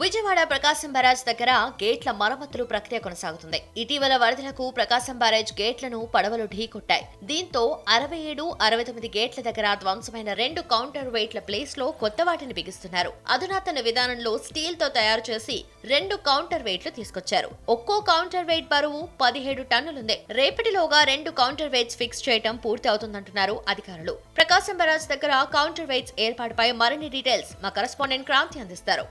విజయవాడ ప్రకాశం barrage దగ్గర గేట్ల మరమ్మతులు ప్రక్రియ కొనసాగుతుంది. ఇటీవల వరదలకు ప్రకాశం బ్యారేజ్ గేట్లను పడవలు ఢీకొట్టాయి. దీంతో అరవై ఏడు అరవై తొమ్మిది గేట్ల దగ్గర ధ్వంసమైన రెండు కౌంటర్ వెయిట్ల ప్లేస్లో కొత్త వాటిని బిగిస్తున్నారు. అధునాతన విధానంలో స్టీల్తో తయారు చేసి రెండు కౌంటర్ వెయిట్లు తీసుకొచ్చారు. ఒక్కో కౌంటర్ వెయిట్ బరువు పదిహేడు టన్నులుంది. రేపటిలోగా రెండు కౌంటర్ వెయిట్స్ ఫిక్స్ చేయడం పూర్తి అవుతుందంటున్నారు అధికారులు. ప్రకాశం బరాజ్ దగ్గర కౌంటర్ వెయిట్స్ ఏర్పాటుపై మరిన్ని డీటెయిల్స్ మా కరస్పాండెంట్ క్రాంతి అందిస్తారు.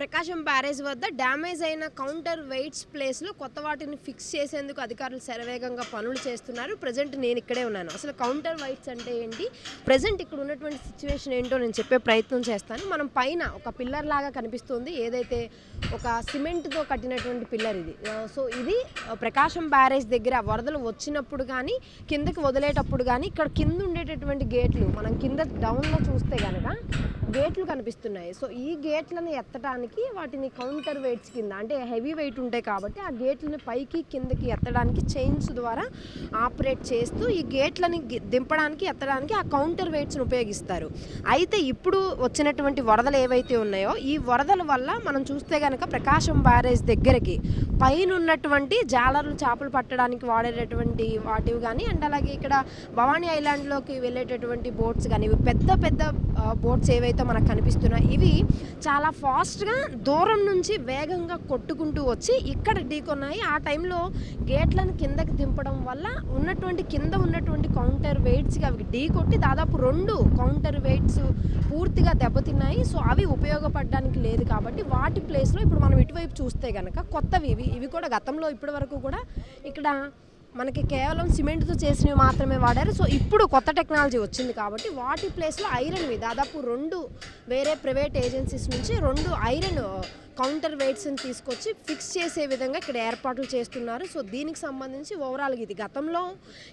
ప్రకాశం బ్యారేజ్ వద్ద డ్యామేజ్ అయిన కౌంటర్ వెయిట్స్ ప్లేస్లో కొత్త వాటిని ఫిక్స్ చేసేందుకు అధికారులు శరవేగంగా పనులు చేస్తున్నారు. ప్రజెంట్ నేను ఇక్కడే ఉన్నాను. అసలు కౌంటర్ వెయిట్స్ అంటే ఏంటి? ప్రజెంట్ ఇక్కడ ఉన్నటువంటి సిచ్యువేషన్ ఏంటో నేను చెప్పే ప్రయత్నం చేస్తాను. మనం పైన ఒక పిల్లర్ లాగా కనిపిస్తుంది. ఏదైతే ఒక సిమెంట్తో కట్టినటువంటి పిల్లర్ ఇది. సో ఇది ప్రకాశం బ్యారేజ్ దగ్గర వరదలు వచ్చినప్పుడు కానీ కిందకి వదిలేటప్పుడు కానీ ఇక్కడ కింద ఉండే ఉండేటటువంటి గేట్లు మనం కింద డౌన్లో చూస్తే కనుక గేట్లు కనిపిస్తున్నాయి. సో ఈ గేట్లను ఎత్తడానికి వాటిని కౌంటర్ వెయిట్స్ కింద అంటే హెవీ వెయిట్ ఉంటాయి కాబట్టి ఆ గేట్లను పైకి కిందకి ఎత్తడానికి చైన్స్ ద్వారా ఆపరేట్ చేస్తూ ఈ గేట్లని దింపడానికి ఎత్తడానికి ఆ కౌంటర్ వెయిట్స్ని ఉపయోగిస్తారు. అయితే ఇప్పుడు వచ్చినటువంటి వరదలు ఏవైతే ఉన్నాయో ఈ వరదల వల్ల మనం చూస్తే కనుక ప్రకాశం బ్యారేజ్ దగ్గరికి పైన ఉన్నటువంటి జాలర్లు చేపలు పట్టడానికి వాడేటటువంటి వాటివి కానీ అండ్ అలాగే ఇక్కడ భవానీ ఐలాండ్లోకి వెళ్ళేటటువంటి బోట్స్ కానీ ఇవి పెద్ద పెద్ద బోట్స్ ఏవైతే మనకు కనిపిస్తున్నాయి ఇవి చాలా ఫాస్ట్గా దూరం నుంచి వేగంగా కొట్టుకుంటూ వచ్చి ఇక్కడ ఢీకొన్నాయి. ఆ టైంలో గేట్లను కిందకి దింపడం వల్ల ఉన్నటువంటి కింద ఉన్నటువంటి కౌంటర్ వెయిట్స్కి అవి ఢీ కొట్టి దాదాపు రెండు కౌంటర్ వెయిట్స్ పూర్తిగా దెబ్బతిన్నాయి. సో అవి ఉపయోగపడడానికి లేదు కాబట్టి వాటి ప్లేస్లో ఇప్పుడు మనం ఇటువైపు చూస్తే కనుక కొత్తవి ఇవి ఇవి కూడా గతంలో ఇప్పటి వరకు కూడా ఇక్కడ మనకి కేవలం సిమెంట్తో చేసినవి మాత్రమే వాడారు. సో ఇప్పుడు కొత్త టెక్నాలజీ వచ్చింది కాబట్టి వాటి ప్లేస్లో ఐరన్వి దాదాపు రెండు వేరే ప్రైవేట్ ఏజెన్సీస్ నుంచి రెండు ఐరన్ కౌంటర్ వెయిట్స్ని తీసుకొచ్చి ఫిక్స్ చేసే విధంగా ఇక్కడ ఏర్పాట్లు చేస్తున్నారు. సో దీనికి సంబంధించి ఓవరాల్గా ఇది గతంలో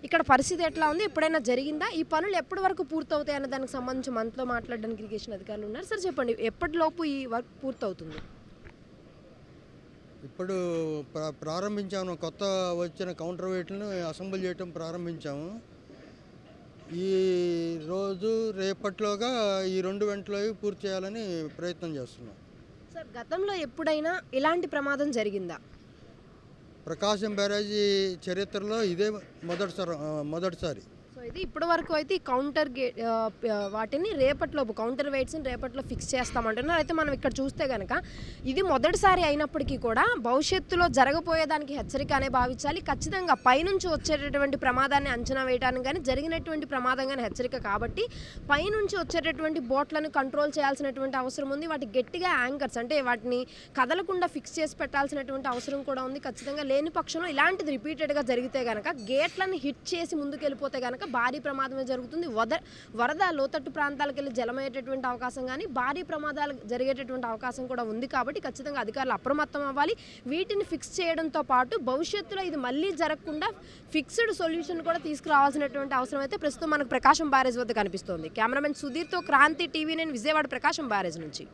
ఇక్కడ పరిస్థితి ఎట్లా ఉంది? ఎప్పుడైనా జరిగిందా? ఈ పనులు ఎప్పటి వరకు పూర్తవుతాయి అన్న దానికి సంబంధించి మనతో మాట్లాడడానికి ఇరిగేషన్ అధికారులు ఉన్నారు. సార్ చెప్పండి. ఎప్పటిలోపు ఈ వర్క్ పూర్తవుతుంది? ఇప్పుడు ప్ర- ప్రారంభించాము కొత్త వచ్చిన కౌంటర్ వెయిట్లను అసెంబుల్ చేయటం ప్రారంభించాము. ఈ రోజు రేపట్లోగా ఈ రెండు వెంటలో పూర్తి చేయాలని ప్రయత్నం చేస్తున్నాం. సార్ గతంలో ఎప్పుడైనా ఇలాంటి ప్రమాదం జరిగిందా? ప్రకాశం బ్యారేజీ చరిత్రలో ఇదే మొదటిసారి మొదటిసారి. ఇది ఇప్పటి వరకు అయితే ఈ కౌంటర్ గే వాటిని రేపట్లోపు కౌంటర్ వెయిట్స్ని రేపట్లో ఫిక్స్ చేస్తామంటున్నారు. అయితే మనం ఇక్కడ చూస్తే కనుక ఇది మొదటిసారి అయినప్పటికీ కూడా భవిష్యత్తులో జరగబోయేదానికి హెచ్చరిక అనే భావించాలి. ఖచ్చితంగా పైనుంచి వచ్చేటటువంటి ప్రమాదాన్ని అంచనా వేయడానికి కానీ జరిగినటువంటి ప్రమాదం కానీ హెచ్చరిక కాబట్టి పైనుంచి వచ్చేటటువంటి బోట్లను కంట్రోల్ చేయాల్సినటువంటి అవసరం ఉంది. వాటి గట్టిగా యాంకర్స్ అంటే వాటిని కదలకుండా ఫిక్స్ చేసి పెట్టాల్సినటువంటి అవసరం కూడా ఉంది. ఖచ్చితంగా లేని పక్షంలో ఇలాంటిది రిపీటెడ్గా జరిగితే కనుక గేట్లను హిట్ చేసి ముందుకు వెళ్ళిపోతే కనుక భారీ ప్రమాదమే జరుగుతుంది. వద వరద లోతట్టు ప్రాంతాలకు వెళ్ళి జలమయ్యేటటువంటి అవకాశం కానీ భారీ ప్రమాదాలు జరిగేటటువంటి అవకాశం కూడా ఉంది కాబట్టి ఖచ్చితంగా అధికారులు అప్రమత్తం అవ్వాలి. వీటిని ఫిక్స్ చేయడంతో పాటు భవిష్యత్తులో ఇది మళ్ళీ జరగకుండా ఫిక్స్డ్ సొల్యూషన్ కూడా తీసుకురావాల్సినటువంటి అవసరం అయితే ప్రస్తుతం మనకు ప్రకాశం బ్యారేజ్ వద్ద కనిపిస్తోంది. కెమెరామెన్ సుధీర్తో క్రాంతి టీవీ నేను విజయవాడ ప్రకాశం బ్యారేజ్ నుంచి.